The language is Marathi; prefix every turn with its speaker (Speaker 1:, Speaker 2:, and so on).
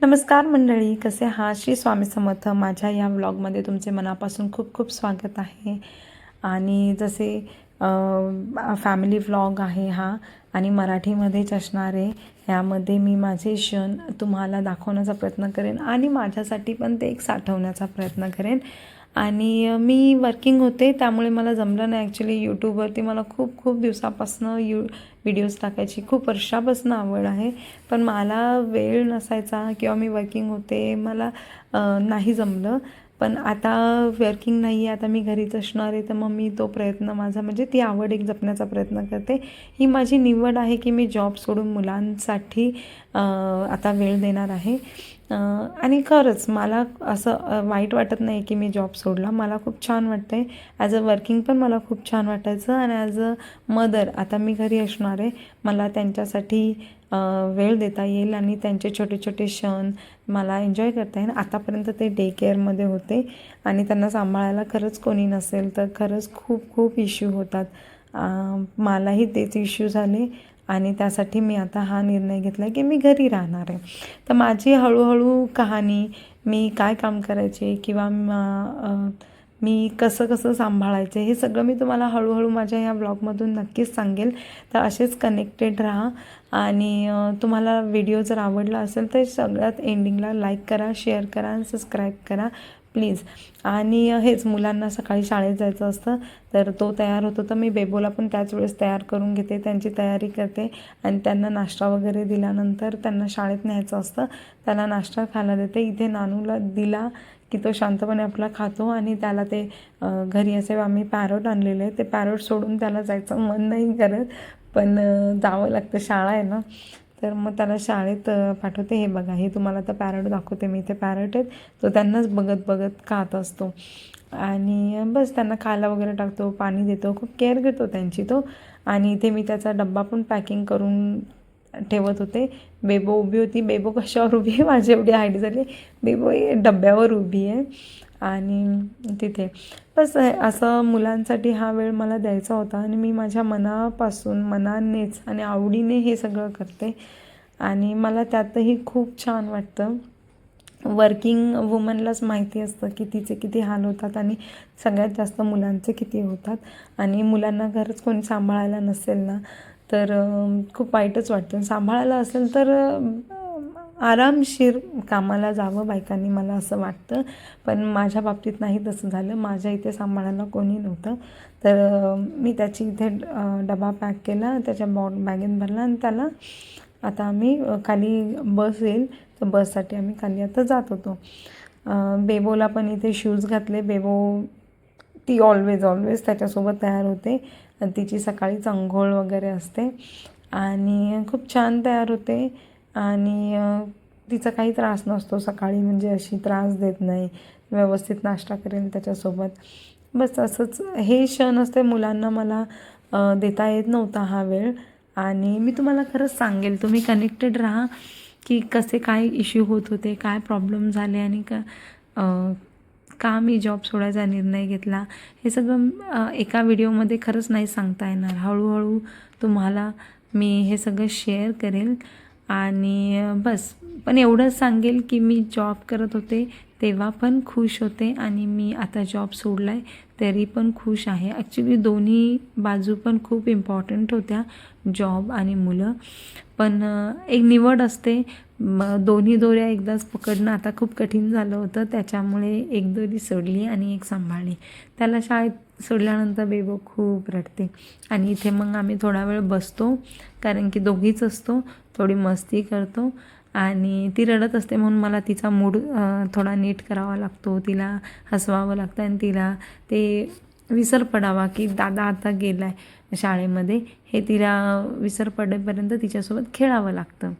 Speaker 1: नमस्कार मंडळी कसे हा श्री स्वामी समर्थ. माझ्या या व्लॉगमध्ये तुमचे मनापासून खूप खूप स्वागत आहे. आणि जसे फॅमिली व्लॉग आहे हा आणि मराठीमध्येच असणारे ह्यामध्ये मी माझे क्षण तुम्हाला दाखवण्याचा प्रयत्न करेन आणि माझ्यासाठी पण ते एक साठवण्याचा प्रयत्न करेन. आणि मी वर्किंग होते त्यामुळे मला जमलं नाही. ॲक्च्युली यूट्यूबवरती मला खूप खूप दिवसापासनं यू व्हिडिओज टाकायची खूप वर्षापासून आवड आहे. पण मला वेळ नसायचा किंवा मी वर्किंग होते मला नाही जमलं. पण आता वर्किंग नाही आहे आता मी घरीच असणार आहे तर मग मी तो प्रयत्न माझा म्हणजे ती आवड एक जपण्याचा प्रयत्न करते. ही माझी निवड आहे की मी जॉब सोडून मुलांसाठी आता वेळ देणार आहे. आणि खरंच मला असं वाईट वाटत नाही की मी जॉब सोडला. मला खूप छान वाटतं आहे ॲज अ वर्किंग पण मला खूप छान वाटायचं. आणि ॲज अ मदर आता मी घरी असणार आहे. मला त्यांच्यासाठी वेळ देता येईल आणि त्यांचे छोटे छोटे क्षण मला एन्जॉय करता येईल. आतापर्यंत ते डे केअरमध्ये होते आणि त्यांना सांभाळायला खरंच कोणी नसेल तर खरंच खूप खूप इश्यू होतात. मलाही तेच इश्यू झाले आणि त्यासाठी मी आता हा निर्णय घेतला की मी घरी राहणार आहे. तर माझी हळूहळू कहाणी मी काय काम करायचे किंवा मी कसं कसं सांभाळायचं हे सगळं मी तुम्हाला हळूहळू माझ्या या ब्लॉगमधून नक्कीच सांगेल. तर असेच कनेक्टेड राहा आणि तुम्हाला व्हिडिओ जर आवडला असेल तर सगळ्यात एंडिंगला लाईक करा शेअर करा आणि सबस्क्राईब करा प्लीज आणि हेच मुलांना सकाळी शाळेत जायचं असतं तर तो तयार होतो तर मी बेबोला पण त्याच वेळेस तयार करून घेते त्यांची तयारी करते आणि त्यांना नाश्ता वगैरे दिल्यानंतर त्यांना शाळेत न्यायचं असतं त्याला नाश्ता खायला देते. इथे नानूला दिला की तो शांतपणे आपला खातो आणि त्याला ते घरी असे आम्ही पॅरोट आणलेले आहे ते पॅरोट सोडून त्याला जायचं मन नाही करत पण जावं लागतं. शाळा आहे ना? तर मग त्याला शाळेत पाठवते. हे बघा हे तुम्हाला तर पॅरट दाखवते. मी इथे पॅरट आहेत. तो त्यांनाच बघत बघत खात असतो. आणि बस त्यांना खायला वगैरे टाकतो पाणी देतो. खूप केअर घेतो त्यांची तो. आणि इथे मी त्याचा डब्बा पण पॅकिंग करून ठेवत होते. बेबो उभी होती. बेबो कशावर उभी आहे? माझी एवढी हाईट झाली बेबो डब्यावर उभी आहे. आणि तिथे. बस असं मुलांसाठी हा वेळ मला द्यायचा होता आणि मी माझ्या मनापासून मनानेच आणि आवडीने हे सगळं करते. आणि मला त्यातही खूप छान वाटतं. वर्किंग वुमनलाच माहिती असतं की तिचे किती हाल होतात आणि सगळ्यात जास्त मुलांचे किती होतात. आणि मुलांना घरच कोणी सांभाळायला नसेल ना तर खूप वाईटच वाटतं. सांभाळायला असेल तर आरामशीर कामाला जावं बायकांनी मला असं वाटतं. पण माझ्या बाबतीत नाही तसं झालं. माझ्या इथे सांभाळायला कोणी नव्हतं. तर मी त्याची इथे डबा पॅक केला त्याच्या बॉ बॅगेत भरला आणि त्याला आता आम्ही खाली बस येईल. तर बससाठी आम्ही खाली आता जात होतो. बेबोला पण इथे शूज घातले. बेबो ती ऑलवेज ऑलवेज त्याच्यासोबत तयार होते. तिची सकाळीच अंघोळ वगैरे असते. आणि खूप छान तयार होते. आणि तिचा काही त्रास नसतो. सकाळी म्हणजे अशी त्रास देत नाही. व्यवस्थित नाश्ता करेल त्याच्यासोबत. बस असंच. हे क्षण असते मुलांना मला देता येत नव्हता हा वेळ. आणि मी तुम्हाला खरंच सांगेल तुम्ही कनेक्टेड राहा की कसे काय इश्यू होत होते काय प्रॉब्लेम झाले आणि का का मी जॉब सोडायचा निर्णय घेतला? हे सगळं एका व्हिडिओमध्ये खरंच नाही सांगता येणार. हळूहळू तुम्हाला मी हे सगळं शेअर करेल. आणि बस. पण एवढंच सांगेल की मी जॉब करत होते तेव्हा पण खुश होते आणि मी आता जॉब सोडला आहे तरी पण खुश आहे. ॲक्च्युली दोन्ही बाजू पण खूप इम्पॉर्टंट होत्या जॉब आणि मुलं. पण एक निवड असते. दोन्ही दोऱ्या एकदाच पकडणं आता खूप कठीण झालं होतं. त्याच्यामुळे एक दोरी सोडली आणि एक सांभाळली. त्याला शाळेत सोडल्यानंतर बेबो खूप रडते. आणि इथे मग आम्ही थोडा वेळ बसतो कारण की दोघीच असतो. थोडी मस्ती करतो. आणि ती रडत असते म्हणून मला तिचा मूड थोडा नीट करावा लागतो. तिला हसवावं लागतं आणि तिला ते विसर पडावा की दादा आता गेला आहे शाळेमध्ये. हे तिला विसर पडेपर्यंत तिच्यासोबत खेळावं लागतं.